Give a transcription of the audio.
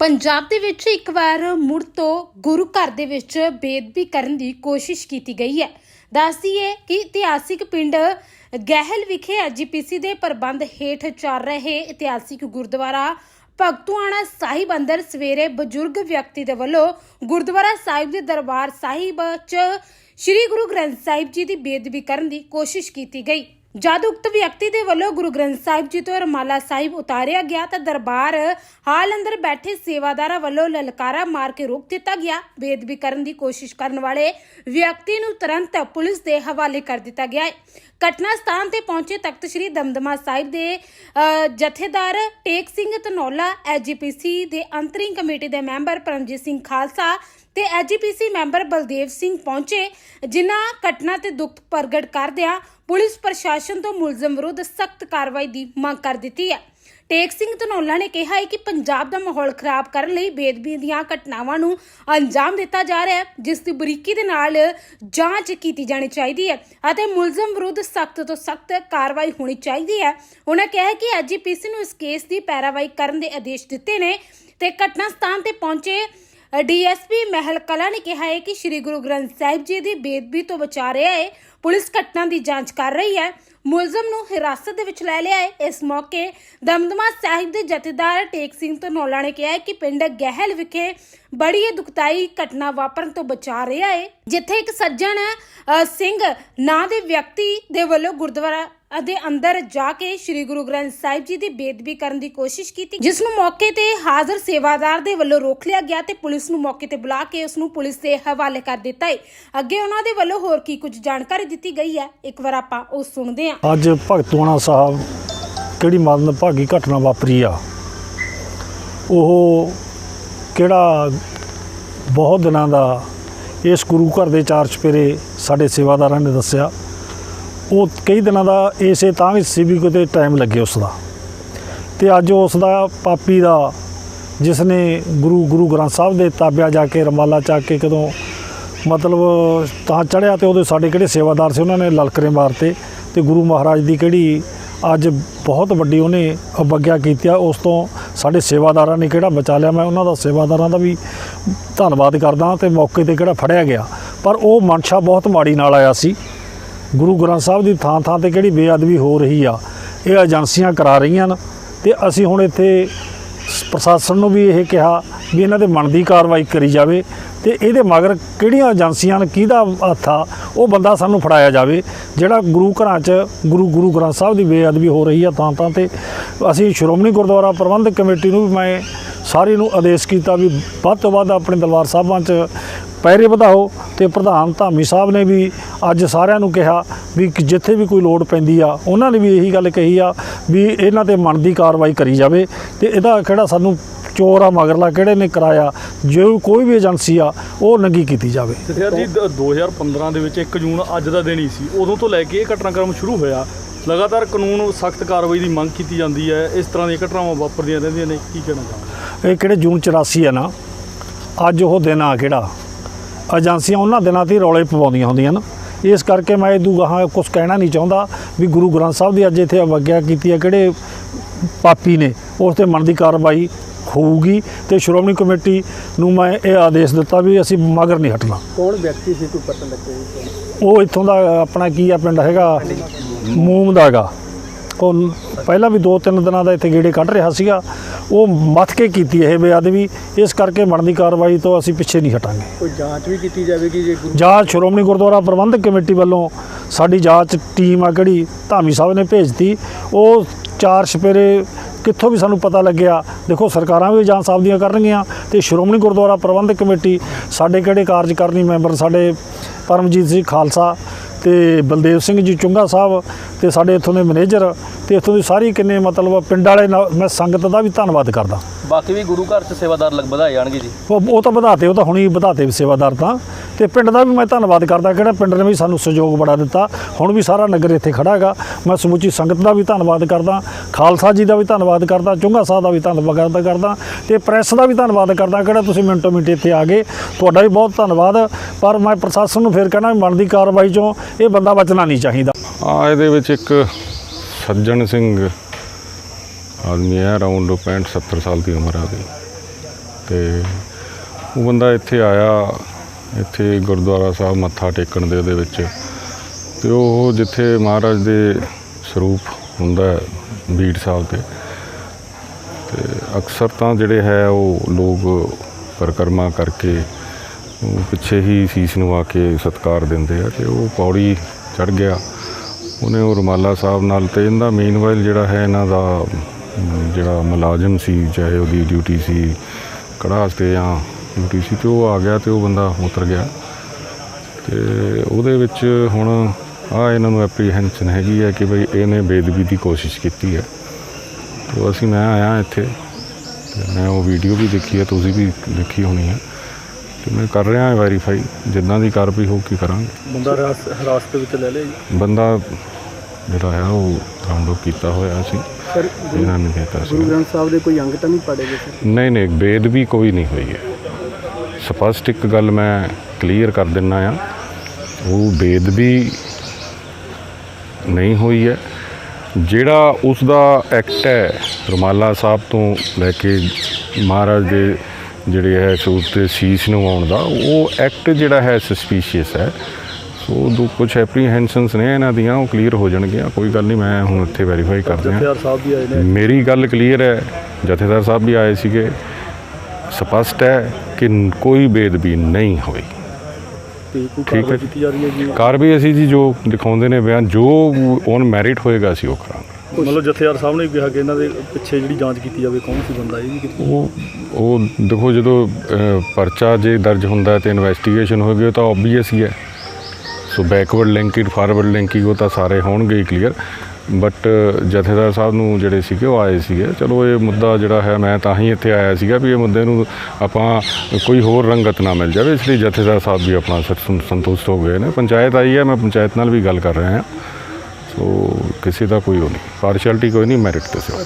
ਪੰਜਾਬ ਦੇ ਵਿੱਚ ਇੱਕ ਵਾਰ ਮੁੜ ਤੋਂ ਗੁਰੂ ਘਰ ਦੇ ਵਿੱਚ ਬੇਦਬੀ ਕਰਨ ਦੀ ਕੋਸ਼ਿਸ਼ ਕੀਤੀ ਗਈ ਹੈ। ਦੱਸਦੀਏ ਕਿ ਇਤਿਹਾਸਿਕ ਪਿੰਡ ਗਹਿਲ ਵਿਖੇ ਐਜੀਪੀਸੀ ਦੇ ਪ੍ਰਬੰਧ ਹੇਠ ਚੱਲ ਰਹੇ ਇਤਿਹਾਸਿਕ ਗੁਰਦੁਆਰਾ ਭਗਤੂਆਣਾ ਸਾਹਿਬ ਅੰਦਰ ਸਵੇਰੇ ਬਜ਼ੁਰਗ ਵਿਅਕਤੀ ਦੇ ਵੱਲੋਂ ਗੁਰਦੁਆਰਾ ਸਾਹਿਬ ਦੇ ਦਰਬਾਰ ਸਾਹਿਬ 'ਚ ਸ੍ਰੀ ਗੁਰੂ ਗ੍ਰੰਥ ਸਾਹਿਬ ਜੀ ਦੀ ਬੇਦਬੀ ਕਰਨ ਦੀ ਕੋਸ਼ਿਸ਼ ਕੀਤੀ ਗਈ। ਜਦ ਉਕਤ ਵਿਅਕਤੀ ਦੇ ਵੱਲੋਂ ਗੁਰੂ ਗ੍ਰੰਥ ਸਾਹਿਬ ਜੀ ਤੋਂ ਰਮਾਲਾ ਸਾਹਿਬ ਉਤਾਰਿਆ ਗਿਆ ਤਾਂ ਦਰਬਾਰ ਹਾਲ ਅੰਦਰ ਬੈਠੇ ਸੇਵਾਦਾਰਾਂ ਵੱਲੋਂ ਲਲਕਾਰਾ ਮਾਰ ਕੇ ਰੋਕ ਦਿੱਤਾ ਗਿਆ। ਬੇਦਬੀ ਕਰਨ ਦੀ ਕੋਸ਼ਿਸ਼ ਕਰਨ ਵਾਲੇ ਵਿਅਕਤੀ ਨੂੰ ਤੁਰੰਤ ਪੁਲਿਸ ਦੇ ਹਵਾਲੇ ਕਰ ਦਿੱਤਾ ਗਿਆ ਘਟਨਾ ਸਥਾਨ ਤੇ ਪਹੁੰਚੇ ਤਖਤ ਸ੍ਰੀ ਦਮਦਮਾ ਸਾਹਿਬ ਦੇ ਜਥੇਦਾਰ ਟੇਕ ਸਿੰਘ ਧਨੌਲਾ, ਐਜੀਪੀਸੀ ਦੇ ਅੰਤਰਿੰਗ ਕਮੇਟੀ ਦੇ ਮੈਂਬਰ ਪਰਮਜੀਤ ਸਿੰਘ ਖਾਲਸਾ ਤੇ ਐਜੀਪੀਸੀ ਮੈਂਬਰ ਬਲਦੇਵ ਸਿੰਘ ਪਹੁੰਚੇ, ਜਿਨ੍ਹਾਂ ਘਟਨਾ ਤੇ ਦੁੱਖ ਪ੍ਰਗਟ ਕਰਦਿਆਂ ਪੁਲਿਸ ਪ੍ਰਸ਼ਾਸਨ ਤੋਂ ਮੁਲਜ਼ਮ ਵਿਰੁੱਧ ਸਖਤ ਕਾਰਵਾਈ ਦੀ ਮੰਗ ਕਰ ਦਿੱਤੀ ਹੈ। ਟੇਕ ਸਿੰਘ ਧਨੌਲਾ ਨੇ ਕਿਹਾ ਹੈ ਕਿ ਪੰਜਾਬ ਦਾ ਮਾਹੌਲ ਖਰਾਬ ਕਰਨ ਲਈ ਬੇਦਬੀ ਦੀਆਂ ਘਟਨਾਵਾਂ ਨੂੰ ਅੰਜਾਮ ਦਿੱਤਾ ਜਾ ਰਿਹਾ ਹੈ, ਜਿਸ ਦੀ ਬਰੀਕੀ ਦੇ ਨਾਲ ਜਾਂਚ ਕੀਤੀ ਜਾਣੀ ਚਾਹੀਦੀ ਹੈ ਅਤੇ ਮੁਲਜ਼ਮ ਵਿਰੁੱਧ ਸਖਤ ਤੋਂ ਸਖਤ ਕਾਰਵਾਈ ਹੋਣੀ ਚਾਹੀਦੀ ਹੈ। ਉਹਨਾਂ ਕਿਹਾ ਕਿ ਐਜੀਪੀਸੀ ਨੂੰ ਇਸ ਕੇਸ ਦੀ ਪੈਰਾਵਾਈ ਕਰਨ ਦੇ ਆਦੇਸ਼ ਦਿੱਤੇ ਨੇ ਤੇ ਘਟਨਾ ਸਥਾਨ ਤੇ ਪਹੁੰਚੇ ਡੀਐਸਪੀ ਮਹਿਲ ਕਲਾ ਨੇ ਕਿਹਾ ਹੈ ਕਿ ਸ੍ਰੀ ਗੁਰੂ ਗ੍ਰੰਥ ਸਾਹਿਬ ਜੀ ਦੀ ਬੇਦਬੀ ਤੋਂ ਬਚਾ ਰਿਹਾ ਹੈ, ਪੁਲਿਸ ਘਟਨਾ ਦੀ ਜਾਂਚ ਕਰ ਰਹੀ ਹੈ, ਮੁਲਜ਼ਮ ਨੂੰ ਹਿਰਾਸਤ ਦੇ ਵਿੱਚ ਲੈ ਲਿਆ ਹੈ। ਇਸ ਮੌਕੇ ਦਮਦਮਾ ਸਾਹਿਬ ਦੇ ਜਥੇਦਾਰ ਟੇਕ ਸਿੰਘ ਧਨੌਲਾ ਨੇ ਕਿਹਾ ਹੈ ਕਿ ਪਿੰਡ ਗਹਿਲ ਵਿਖੇ ਬੜੀ ਹੀ ਦੁਖਦਾਈ ਘਟਨਾ ਵਾਪਰਨ ਤੋਂ ਬਚਾ ਰਿਹਾ ਹੈ, ਜਿੱਥੇ ਇੱਕ ਸੱਜਣ ਸਿੰਘ ਨਾਂ ਦੇ ਵਿਅਕਤੀ ਦੇ ਵੱਲੋਂ ਗੁਰਦੁਆਰਾ ਅਤੇ ਅੰਦਰ ਜਾ ਕੇ ਸ੍ਰੀ ਗੁਰੂ ਗ੍ਰੰਥ ਸਾਹਿਬ ਜੀ ਦੀ ਬੇਦਬੀ ਕਰਨ ਦੀ ਕੋਸ਼ਿਸ਼ ਕੀਤੀ। ਜਿਸ ਨੂੰ ਮੌਕੇ ਤੇ ਹਾਜ਼ਰ ਸੇਵਾਦਾਰ ਦੇ ਵੱਲੋਂ ਰੋਕ ਲਿਆ ਗਿਆ ਤੇ ਪੁਲਿਸ ਨੂੰ ਮੌਕੇ ਤੇ ਬੁਲਾ ਕੇ ਉਸ ਨੂੰ ਪੁਲਿਸ ਦੇ ਹਵਾਲੇ ਕਰ ਦਿੱਤਾ ਹੈ ਅੱਗੇ ਉਹਨਾਂ ਦੇ ਵੱਲੋਂ ਹੋਰ ਕੀ ਕੁਝ ਜਾਣਕਾਰੀ ਦਿੱਤੀ ਗਈ ਹੈ, ਇੱਕ ਵਾਰ ਆਪਾਂ ਉਹ ਸੁਣਦੇ ਹਾਂ। ਅੱਜ ਭਗਤੂਆਣਾ ਸਾਹਿਬ ਕਿਹੜੀ ਮਰਨ ਭਾਗੀ ਘਟਨਾ ਵਾਪਰੀ ਆ? ਉਹ ਕਿਹੜਾ ਬਹੁਤ ਦਿਨਾਂ ਦਾ ਇਸ ਗੁਰੂ ਘਰ ਦੇ ਚਾਰ ਚਪੇਰੇ ਸਾਡੇ ਸੇਵਾਦਾਰਾਂ ਨੇ ਦੱਸਿਆ। ਉਹ ਕਈ ਦਿਨਾਂ ਦਾ ਇਸੇ ਤਾਂ ਵੀ ਸੀ ਵੀ ਕਿਤੇ ਟਾਈਮ ਲੱਗੇ ਉਸ ਦਾ ਤੇ ਅੱਜ ਉਸ ਦਾ ਪਾਪੀ ਦਾ ਜਿਸ ਨੇ ਗੁਰੂ ਗੁਰੂ ਗ੍ਰੰਥ ਸਾਹਿਬ ਦੇ ਤਾਬਿਆ ਜਾ ਕੇ, ਰਮਾਲਾ ਚੱਕ ਕੇ ਕਦੋਂ ਮਤਲਬ ਤਾਂ ਚੜਿਆ ਤੇ ਉਹਦੇ ਸਾਡੇ ਕਿਹੜੇ ਸੇਵਾਦਾਰ ਸੀ, ਉਹਨਾਂ ਨੇ ਲਲਕਰੇ ਮਾਰਤੇ ਤੇ ਗੁਰੂ ਮਹਾਰਾਜ ਦੀ ਕਿਹੜੀ ਅੱਜ ਬਹੁਤ ਵੱਡੀ ਉਹਨੇ ਅਵਗਿਆ ਕੀਤੀ ਆ। ਉਸ ਤੋਂ ਸਾਡੇ ਸੇਵਾਦਾਰਾਂ ਨੇ ਕਿਹੜਾ ਬਚਾ ਲਿਆ, ਮੈਂ ਉਹਨਾਂ ਦਾ ਸੇਵਾਦਾਰਾਂ ਦਾ ਵੀ ਧੰਨਵਾਦ ਕਰਦਾ ਤੇ ਮੌਕੇ ਤੇ ਕਿਹੜਾ ਫੜਿਆ ਗਿਆ। ਪਰ ਉਹ ਮਨਸ਼ਾ ਬਹੁਤ ਮਾੜੀ ਨਾਲ ਆਇਆ ਸੀ। ਗੁਰੂ ਗ੍ਰੰਥ ਸਾਹਿਬ ਦੀ ਥਾਂ ਥਾਂ ਤੇ ਕਿਹੜੀ ਬੇਅਦਬੀ ਹੋ ਰਹੀ ਆ, ਇਹ ਏਜੰਸੀਆਂ ਕਰਾ ਰਹੀਆਂ ਨੇ ਤੇ ਅਸੀਂ ਹੁਣ ਇੱਥੇ ਸ- ਪ੍ਰਸ਼ਾਸਨ ਨੂੰ ਵੀ ਇਹ ਕਿਹਾ ਵੀ ਇਹਨਾਂ ਦੇ ਮਨ ਦੀ ਕਾਰਵਾਈ ਕਰੀ ਜਾਵੇ ਤੇ ਇਹਦੇ ਮਗਰ ਕਿਹੜੀਆਂ ਏਜੰਸੀਆਂ ਨੇ ਕਿਹਦਾ ਹੱਥ ਆ, ਉਹ ਬੰਦਾ ਸਾਨੂੰ ਫੜਾਇਆ ਜਾਵੇ, ਜਿਹੜਾ ਗੁਰੂ ਘਰਾਂ 'ਚ ਗੁਰੂ ਗੁਰੂ ਗ੍ਰੰਥ ਸਾਹਿਬ ਦੀ ਬੇਅਦਬੀ ਹੋ ਰਹੀ ਆ ਥਾਂ ਥਾਂ ਤੇ। ਅਸੀਂ ਸ਼੍ਰੋਮਣੀ ਗੁਰਦੁਆਰਾ ਪ੍ਰਬੰਧਕ ਕਮੇਟੀ ਨੂੰ ਵੀ ਮੈਂ ਸਾਰੀ ਨੂੰ ਆਦੇਸ਼ ਕੀਤਾ ਵੀ ਵੱਧ ਤੋਂ ਵੱਧ ਆਪਣੇ ਦਰਬਾਰ ਸਾਹਿਬਾਂ 'ਚ ਪਹਿਰੇ ਵਧਾਓ ਤੇ ਪ੍ਰਧਾਨ ਧਾਮੀ ਸਾਹਿਬ ਨੇ ਵੀ ਅੱਜ ਸਾਰਿਆਂ ਨੂੰ ਕਿਹਾ ਵੀ ਜਿੱਥੇ ਵੀ ਕੋਈ ਲੋੜ ਪੈਂਦੀ ਆ ਉਹਨਾਂ ਨੇ ਵੀ ਇਹੀ ਗੱਲ ਕਹੀ ਆ ਵੀ ਇਹਨਾਂ ਤੇ ਮਨ ਦੀ ਕਾਰਵਾਈ ਕਰੀ ਜਾਵੇ ਤੇ ਇਹਦਾ ਕਿਹੜਾ ਸਾਨੂੰ ਚੋਰ ਆ ਮਗਰਲਾ ਕਿਹੜੇ ਨੇ ਕਰਾਇਆ ਜੋ ਕੋਈ ਵੀ ਏਜੰਸੀ ਆ ਉਹ ਨੰਗੀ ਕੀਤੀ ਜਾਵੇ। ਜਥੇਦਾਰ ਜੀ ਦ- 2015 ਦੇ ਵਿੱਚ 1 ਜੂਨ ਅੱਜ ਦਾ ਦਿਨ ਹੀ ਸੀ। ਉਦੋਂ ਤੋਂ ਲੈ ਕੇ ਇਹ ਘਟਨਾਕ੍ਰਮ ਸ਼ੁਰੂ ਹੋਇਆ। ਲਗਾਤਾਰ ਕਾਨੂੰਨ ਸਖਤ ਕਾਰਵਾਈ ਦੀ ਮੰਗ ਕੀਤੀ ਜਾਂਦੀ ਹੈ। ਇਸ ਤਰ੍ਹਾਂ ਦੀਆਂ ਘਟਨਾਵਾਂ ਵਾਪਰਦੀਆਂ ਰਹਿੰਦੀਆਂ ਨੇ। ਕੀ ਕਹਿਣਾ ਚਾਹੁੰਦੇ ਇਹ ਕਿਹੜੇ ਜੂਨ 84 ਆ ਨਾ? ਅੱਜ ਉਹ ਦਿਨ ਆ ਕਿਹੜਾ? ਏਜੰਸੀਆਂ ਉਹਨਾਂ ਦਿਨਾਂ ਤੇ ਰੌਲੇ ਪਵਾਉਂਦੀਆਂ ਹੁੰਦੀਆਂ ਨਾ ਇਸ ਕਰਕੇ ਮੈਂ ਇਹ ਗਾਹਾਂ ਕੁਝ ਕਹਿਣਾ ਨਹੀਂ ਚਾਹੁੰਦਾ ਵੀ ਗੁਰੂ ਗ੍ਰੰਥ ਸਾਹਿਬ ਦੀ ਅੱਜ ਇੱਥੇ ਅਵਗਿਆ ਕੀਤੀ ਹੈ ਕਿਹੜੇ ਪਾਪੀ ਨੇ ਉਸ ਤੇ ਮਨ ਦੀ ਕਾਰਵਾਈ ਹੋਊਗੀ ਤੇ ਸ਼੍ਰੋਮਣੀ ਕਮੇਟੀ ਨੂੰ ਮੈਂ ਇਹ ਆਦੇਸ਼ ਦਿੱਤਾ ਵੀ ਅਸੀਂ ਮਗਰ ਨਹੀਂ ਹਟਣਾ। ਕੌਣ ਵਿਅਕਤੀ ਸੀ ਕੋਈ ਪਤਾ ਲੱਗੇ ਜੀ ਉਹ ਇੱਥੋਂ ਦਾ ਆਪਣਾ ਕੀ ਆ ਪਿੰਡ ਹੈਗਾ? ਮੂਮ ਦਾ ਹੈਗਾ। ਉਹ ਪਹਿਲਾਂ ਵੀ ਦੋ ਤਿੰਨ ਦਿਨਾਂ ਦਾ ਇੱਥੇ ਗੇੜੇ ਕੱਢ ਰਿਹਾ ਸੀਗਾ। ਉਹ ਮੱਥ ਕੇ ਕੀਤੀ ਇਹ ਬੇਅਦਬੀ ਇਸ ਕਰਕੇ ਬਣਦੀ ਕਾਰਵਾਈ ਤੋਂ ਅਸੀਂ ਪਿੱਛੇ ਨਹੀਂ ਹਟਾਂਗੇ। ਕੋਈ ਜਾਂਚ ਵੀ ਕੀਤੀ ਜਾਵੇਗੀ ਜੇ ਜਾਂਚ ਸ਼੍ਰੋਮਣੀ ਗੁਰਦੁਆਰਾ ਪ੍ਰਬੰਧਕ ਕਮੇਟੀ ਵੱਲੋਂ ਸਾਡੀ ਜਾਂਚ ਟੀਮ ਆ ਕਿਹੜੀ ਧਾਮੀ ਸਾਹਿਬ ਨੇ ਭੇਜਤੀ ਉਹ ਚਾਰ ਛਪੇਰੇ ਕਿੱਥੋਂ ਵੀ ਸਾਨੂੰ ਪਤਾ ਲੱਗਿਆ ਦੇਖੋ ਸਰਕਾਰਾਂ ਵੀ ਜਾਂਚ ਸਾਹਿਬ ਦੀਆਂ ਕਰਨਗੀਆਂ ਤੇ ਸ਼੍ਰੋਮਣੀ ਗੁਰਦੁਆਰਾ ਪ੍ਰਬੰਧਕ ਕਮੇਟੀ ਸਾਡੇ ਕਿਹੜੇ ਕਾਰਜਕਾਰਨੀ ਮੈਂਬਰ ਸਾਡੇ ਪਰਮਜੀਤ ਸਿੰਘ ਖਾਲਸਾ ਤੇ ਬਲਦੇਵ ਸਿੰਘ ਜੀ ਚੁੰਗਾ ਸਾਹਿਬ ਤੇ ਸਾਡੇ ਇੱਥੋਂ ਦੇ ਮੈਨੇਜਰ ਤੇ ਇੱਥੋਂ ਦੀ ਸਾਰੀ ਕਿੰਨੇ ਮਤਲਬ ਪਿੰਡ ਵਾਲੇ ਮੈਂ ਸੰਗਤ ਦਾ ਵੀ ਧੰਨਵਾਦ ਕਰਦਾ। ਬਾਕੀ ਵੀ ਗੁਰੂ ਘਰ ਚ ਸੇਵਾਦਾਰ ਲਗ ਵਧਾਏ ਜਾਣਗੇ ਜੀ। ਉਹ ਉਹ ਤਾਂ ਵਧਾਤੇ ਉਹ ਤਾਂ ਹੁਣੀ ਵਧਾਤੇ ਸੇਵਾਦਾਰ ਤਾਂ। ਤੇ ਪਿੰਡ ਦਾ ਵੀ ਮੈਂ ਧੰਨਵਾਦ ਕਰਦਾ, ਕਿਹੜਾ ਪਿੰਡ ਨੇ ਵੀ ਸਾਨੂੰ ਸਹਿਯੋਗ ਬੜਾ ਦਿੱਤਾ। ਹੁਣ ਵੀ ਸਾਰਾ ਨਗਰ ਇੱਥੇ ਖੜਾ ਹੈਗਾ। ਮੈਂ ਸਮੁੱਚੀ ਸੰਗਤ ਦਾ ਵੀ ਧੰਨਵਾਦ ਕਰਦਾ, ਖਾਲਸਾ ਜੀ ਦਾ ਵੀ ਧੰਨਵਾਦ ਕਰਦਾ, ਚੁੰਗਾ ਸਾਹਿਬ ਦਾ ਵੀ ਧੰਨਵਾਦ ਕਰਦਾ ਤੇ ਪ੍ਰੈਸ ਦਾ ਵੀ ਧੰਨਵਾਦ ਕਰਦਾ, ਕਿਹੜਾ ਤੁਸੀਂ ਮਿੰਟੋ ਮਿੰਟ ਇੱਥੇ ਆ ਗਏ। ਤੁਹਾਡਾ ਵੀ ਬਹੁਤ ਧੰਨਵਾਦ, ਪਰ ਮੈਂ ਪ੍ਰਸ਼ਾਸਨ ਨੂੰ ਫਿਰ ਕਹਿਣਾ ਵੀ ਬਣਦੀ ਕਾਰਵਾਈ ਚੋਂ ਇਹ ਬੰਦਾ ਬਚਣਾ ਨਹੀਂ ਚਾਹੀਦਾ। ਆ ਇਹਦੇ ਵਿੱਚ ਇੱਕ ਸੱਜਣ ਸਿੰਘ ਆਦਮੀ ਹੈ, ਅਰਾਊਂਡ 65 70 ਸਾਲ ਦੀ ਉਮਰ ਆ ਗਈ ਤੇ ਉਹ ਬੰਦਾ ਇੱਥੇ ਆਇਆ ਇੱਥੇ ਗੁਰਦੁਆਰਾ ਸਾਹਿਬ ਮੱਥਾ ਟੇਕਣ ਦੇ ਉਹਦੇ ਵਿੱਚ। ਤੇ ਉਹ ਜਿੱਥੇ ਮਹਾਰਾਜ ਦੇ ਸਰੂਪ ਹੁੰਦਾ ਬੀੜ ਸਾਹਿਬ ਤੇ। ਤੇ ਅਕਸਰ ਤਾਂ ਜਿਹੜੇ ਹੈ ਉਹ ਲੋਕ ਪਰਿਕਰਮਾ ਕਰਕੇ ਉਹ ਪਿੱਛੇ ਹੀ ਸੀਸ ਨੂੰ ਆ ਕੇ ਸਤਕਾਰ ਦਿੰਦੇ ਆ ਤੇ ਉਹ ਪੌੜੀ ਚੜ ਗਿਆ। ਉਹਨੇ ਉਹ ਰੁਮਾਲਾ ਸਾਹਿਬ ਨਾਲ ਤੇ ਇਹਦਾ ਮੇਨਵਾਈਲ ਜਿਹੜਾ ਹੈ ਇਹਨਾਂ ਦਾ ਜਿਹੜਾ ਮੁਲਾਜ਼ਮ ਸੀ, ਚਾਹੇ ਉਹਦੀ ਡਿਊਟੀ ਸੀ ਕੜਾਸ ਤੇ ਜਾਂ ਸੀ ਤੇ ਉਹ ਆ ਗਿਆ ਤੇ ਉਹ ਬੰਦਾ ਉਤਰ ਗਿਆ। ਤੇ ਉਹਦੇ ਵਿੱਚ ਹੁਣ ਆ ਇਹਨਾਂ ਨੂੰ ਐਪਰੀਹੈਂਸ਼ਨ ਹੈਗੀ ਹੈ ਕਿ ਭਈ ਇਹਨੇ ਬੇਦਬੀ ਦੀ ਕੋਸ਼ਿਸ਼ ਕੀਤੀ ਹੈ ਤੇ ਅਸੀਂ ਮੈਂ ਆਇਆ ਇੱਥੇ ਤੇ ਮੈਂ ਉਹ ਵੀਡੀਓ ਵੀ ਦੇਖੀ ਹੈ ਤੁਸੀਂ ਵੀ ਦੇਖੀ ਹੋਣੀ ਹੈ ਤੇ ਮੈਂ ਕਰ ਰਿਹਾ ਵੈਰੀਫਾਈ ਜਿੱਦਾਂ ਦੀ ਕਾਰਵਾਈ ਹੋਊਗੀ ਕਰਾਂਗੇ। ਬੰਦਾ ਹਿਰਾਸ- ਹਿਰਾਸਤ ਵਿੱਚ ਲੈ ਲਿਆ ਜੀ? ਬੰਦਾ ਜਿਹੜਾ ਹੈ ਉਹ ਰਾਉਂਡ ਅਪ ਕੀਤਾ ਹੋਇਆ ਸੀ। ਸਰ ਇਹਨਾਂ ਨੇ ਦਿੱਤਾ ਸੀ। ਗੁਰੂ ਗ੍ਰੰਥ ਸਾਹਿਬ ਦੇ ਕੋਈ ਅੰਗ ਤਾਂ ਨਹੀਂ ਪੜੇ ਗਏ ਸਰ? ਨਹੀਂ ਨਹੀਂ ਬੇਦਬੀ ਕੋਈ ਨਹੀਂ ਹੋਈ ਹੈ। ਸਪਸ਼ਟ ਇੱਕ ਗੱਲ ਮੈਂ ਕਲੀਅਰ ਕਰ ਦਿੰਨਾ ਆ ਉਹ ਬੇਦਬੀ ਨਹੀਂ ਹੋਈ ਹੈ। ਜਿਹੜਾ ਉਸ ਦਾ ਐਕਟ ਹੈ ਰੁਮਾਲਾ ਸਾਹਿਬ ਤੋਂ ਲੈ ਕੇ ਮਹਾਰਾਜ ਦੇ ਜਿਹੜੇ ਹੈ ਸੂਤ ਤੇ ਸੀਸ ਨਵਾਉਣ ਦਾ ਉਹ ਐਕਟ ਜਿਹੜਾ ਹੈ ਸਸਪੀਸ਼ੀਅਸ ਹੈ। ਸੋ ਦੋ ਕੁਝ ਐਪਰੀਹੈਂਸ਼ਨਸ ਨੇ ਇਹਨਾਂ ਦੀਆਂ ਉਹ ਕਲੀਅਰ ਹੋ ਜਾਣਗੀਆਂ ਕੋਈ ਗੱਲ ਨਹੀਂ ਮੈਂ ਹੁਣ ਇੱਥੇ ਵੈਰੀਫਾਈ ਕਰ ਰਿਹਾ ਜਥੇਦਾਰ ਸਾਹਿਬ ਵੀ ਆਏ ਨੇ। ਮੇਰੀ ਗੱਲ ਕਲੀਅਰ ਹੈ ਜਥੇਦਾਰ ਸਾਹਿਬ ਵੀ ਆਏ ਸੀਗੇ। ਸਪਸ਼ਟ ਹੈ ਕਿ ਕੋਈ ਬੇਦਬੀ ਨਹੀਂ ਹੋਈ। ਠੀਕ ਹੈ ਕੀਤੀ ਜਾ ਰਹੀ ਹੈ ਜੀ? ਕਾਰਵਾਈ ਅਸੀਂ ਜੀ ਜੋ ਦਿਖਾਉਂਦੇ ਨੇ ਬਿਆਨ ਜੋ ਔਨ ਮੈਰਿਟ ਹੋਏਗਾ ਅਸੀਂ ਉਹ ਕਰਾਂਗੇ। ਮਤਲਬ ਜਥੇਦਾਰ ਸਾਹਿਬ ਨੇ ਵੀ ਕਿਹਾ ਕਿ ਇਹਨਾਂ ਦੇ ਪਿੱਛੇ ਜਿਹੜੀ ਜਾਂਚ ਕੀਤੀ ਜਾਵੇ ਕੌਣ ਸੀ ਬੰਦਾ ਇਹ ਵੀ ਉਹ ਉਹ ਦੇਖੋ ਜਦੋਂ ਪਰਚਾ ਜੇ ਦਰਜ ਹੁੰਦਾ ਤੇ ਇਨਵੈਸਟੀਗੇਸ਼ਨ ਹੋਏਗੀ ਉਹ ਤਾਂ ਆਬਵੀਅਸ ਹੀ ਹੈ। So backward linking forward linking ਉਹ ਤਾਂ ਸਾਰੇ ਹੋਣਗੇ ਕਲੀਅਰ ਬਟ ਜਥੇਦਾਰ ਸਾਹਿਬ ਨੂੰ ਜਿਹੜੇ ਸੀਗੇ, ਉਹ ਆਏ ਸੀਗੇ। ਚਲੋ, ਇਹ ਮੁੱਦਾ ਜਿਹੜਾ ਹੈ, ਮੈਂ ਤਾਂ ਹੀ ਇੱਥੇ ਆਇਆ ਸੀਗਾ ਵੀ ਇਹ ਮੁੱਦੇ ਨੂੰ ਆਪਾਂ ਕੋਈ ਹੋਰ ਰੰਗਤ ਨਾ ਮਿਲ ਜਾਵੇ। ਇਸ ਲਈ ਜਥੇਦਾਰ ਸਾਹਿਬ ਵੀ ਆਪਣਾ ਸੰ- ਸੰਤੁਸ਼ਟ ਹੋ ਗਏ ਨੇ। ਪੰਚਾਇਤ ਆਈ ਹੈ, ਮੈਂ ਪੰਚਾਇਤ ਨਾਲ ਵੀ ਗੱਲ ਕਰ ਰਿਹਾ ਹਾਂ। ਸੋ ਕਿਸੇ ਦਾ ਕੋਈ ਉਹ ਨਹੀਂ। ਪਾਰਸ਼ੈਲਿਟੀ ਕੋਈ ਨਹੀਂ ਮੈਰਿਟ ਤੇ ਸਿਵਾ